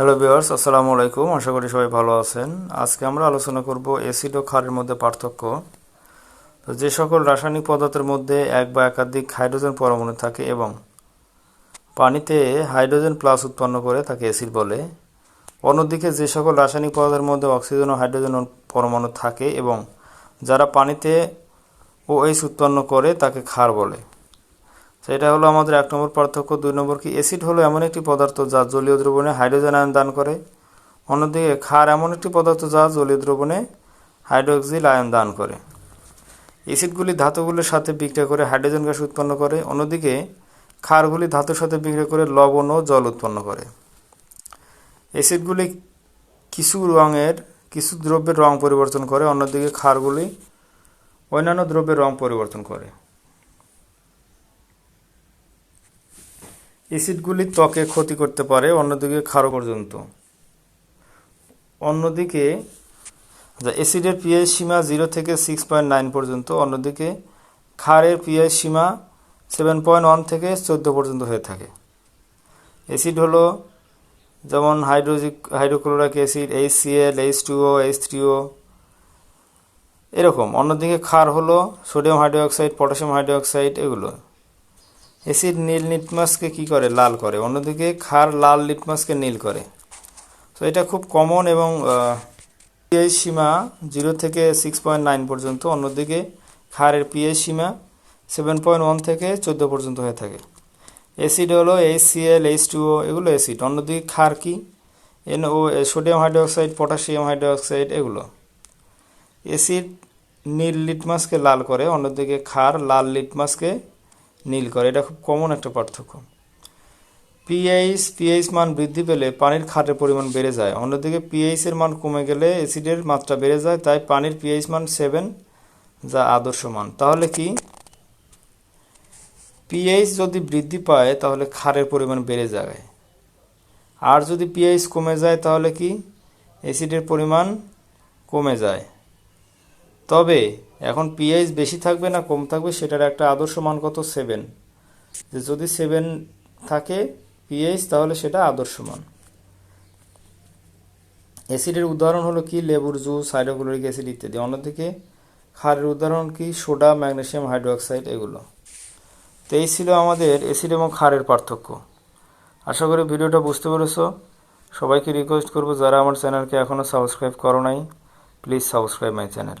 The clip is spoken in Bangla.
হ্যালো ভিউয়ার্স আসসালামু আলাইকুম। আশা করি সবাই ভালো আছেন। আজকে আমরা আলোচনা করব অ্যাসিড ও ক্ষারের মধ্যে পার্থক্য। যে সকল রাসায়নিক পদার্থের মধ্যে এক বা একাধিক হাইড্রোজেন পরমাণু থাকে এবং পানিতে হাইড্রোজেন প্লাস উৎপন্ন করে তাকে অ্যাসিড বলে। অন্যদিকে যে সকল রাসায়নিক পদার্থের মধ্যে অক্সিজেন ও হাইড্রোজেন পরমাণু থাকে এবং যারা পানিতে ওএইচ উৎপন্ন করে তাকে ক্ষার বলে। সেটা হলো আমাদের এক নম্বর পার্থক্য। দুই নম্বর কি? অ্যাসিড হলো এমন একটি পদার্থ যা জলীয় দ্রবণে হাইড্রোজেন আয়ন দান করে। অন্যদিকে ক্ষার এমন একটি পদার্থ যা জলীয় দ্রবণে হাইড্রোক্সিল আয়ন দান করে। অ্যাসিডগুলি ধাতুগুলির সাথে বিক্রিয়া করে হাইড্রোজেন গ্যাস উৎপন্ন করে। অন্যদিকে ক্ষারগুলি ধাতুর সাথে বিক্রিয়া করে লবণ ও জল উৎপন্ন করে। অ্যাসিডগুলি কিছু রঙের, কিছু দ্রব্যের রং পরিবর্তন করে। অন্যদিকে ক্ষারগুলি অন্যান্য দ্রব্যের রং পরিবর্তন করে। অ্যাসিডগুলি ত্বকে ক্ষতি করতে পারে অন্যদিকে ক্ষারও পর্যন্ত। অন্যদিকে আচ্ছা, অ্যাসিডের পিএইচ সীমা জিরো থেকে সিক্স পয়েন্ট নাইন পর্যন্ত অন্যদিকে ক্ষারের পিএইচ সীমা সেভেন পয়েন্ট ওয়ান থেকে চোদ্দ পর্যন্ত হয়ে থাকে। অ্যাসিড হলো যেমন হাইড্রোজিক hydrochloric acid H CL H two O H three O এরকম। অন্যদিকে ক্ষার হলো সোডিয়াম হাইড্রোক্সাইড পটাশিয়াম হাইড্রোক্সাইড এগুলো। অ্যাসিড নীল লিটমাসকে কি করে? লাল করে। অন্যদিকে ক্ষার লাল লিটমাসকে নীল করে। তো এটা খুব কমন এবং পিএইচ সীমা জিরো থেকে সিক্স পয়েন্ট নাইন পর্যন্ত। অন্যদিকে ক্ষারের পিএইচ সীমা সেভেন পয়েন্ট ওয়ান থেকে চোদ্দ পর্যন্ত হয়ে থাকে। অ্যাসিড হলো এইচ সিএল এইচ টুও এগুলো অ্যাসিড। অন্যদিকে ক্ষার কি? N O sodium hydroxide, potassium hydroxide, এগুলো। অ্যাসিড নীল লিটমাসকে লাল করে। অন্যদিকে ক্ষার লাল লিটমাসকে নীল করে। এটা খুব কমন একটা পার্থক্য। পিএইচ পিএইচ মান বৃদ্ধি পেলে পানির খাটের পরিমাণ বেড়ে যায়। অন্যদিকে পিএইচ এর মান কমে গেলে অ্যাসিডের মাত্রা বেড়ে যায়, তাই পানির পিএইচ মান সেভেন যা আদর্শ মান। তাহলে কি? পিএইচ যদি বৃদ্ধি পায়, তাহলে ক্ষারের পরিমাণ বেড়ে যায়। আর যদি পিএইচ কমে যায়, তাহলে কি? অ্যাসিডের পরিমাণ কমে যায়। তবে এখন পিএইচ বেশি থাকবে না কম থাকবে সেটার একটা আদর্শ মান কত সেভেন যে যদি সেভেন থাকে পিএইচ, তাহলে সেটা আদর্শ মান। অ্যাসিডের উদাহরণ হলো কি? লেবুর জুস, হাইড্রোক্লোরিক অ্যাসিড ইত্যাদি। অন্যদিকে ক্ষারের উদাহরণ কি? সোডা, ম্যাগনেসিয়াম, হাইড্রোক্সাইড এগুলো। তো এই ছিল আমাদের অ্যাসিড এবং ক্ষারের পার্থক্য। আশা করি ভিডিওটা বুঝতে পেরেছ। সবাইকে রিকোয়েস্ট করব, যারা আমার চ্যানেলকে এখনও সাবস্ক্রাইব করো নাই প্লিজ সাবস্ক্রাইব মাই চ্যানেল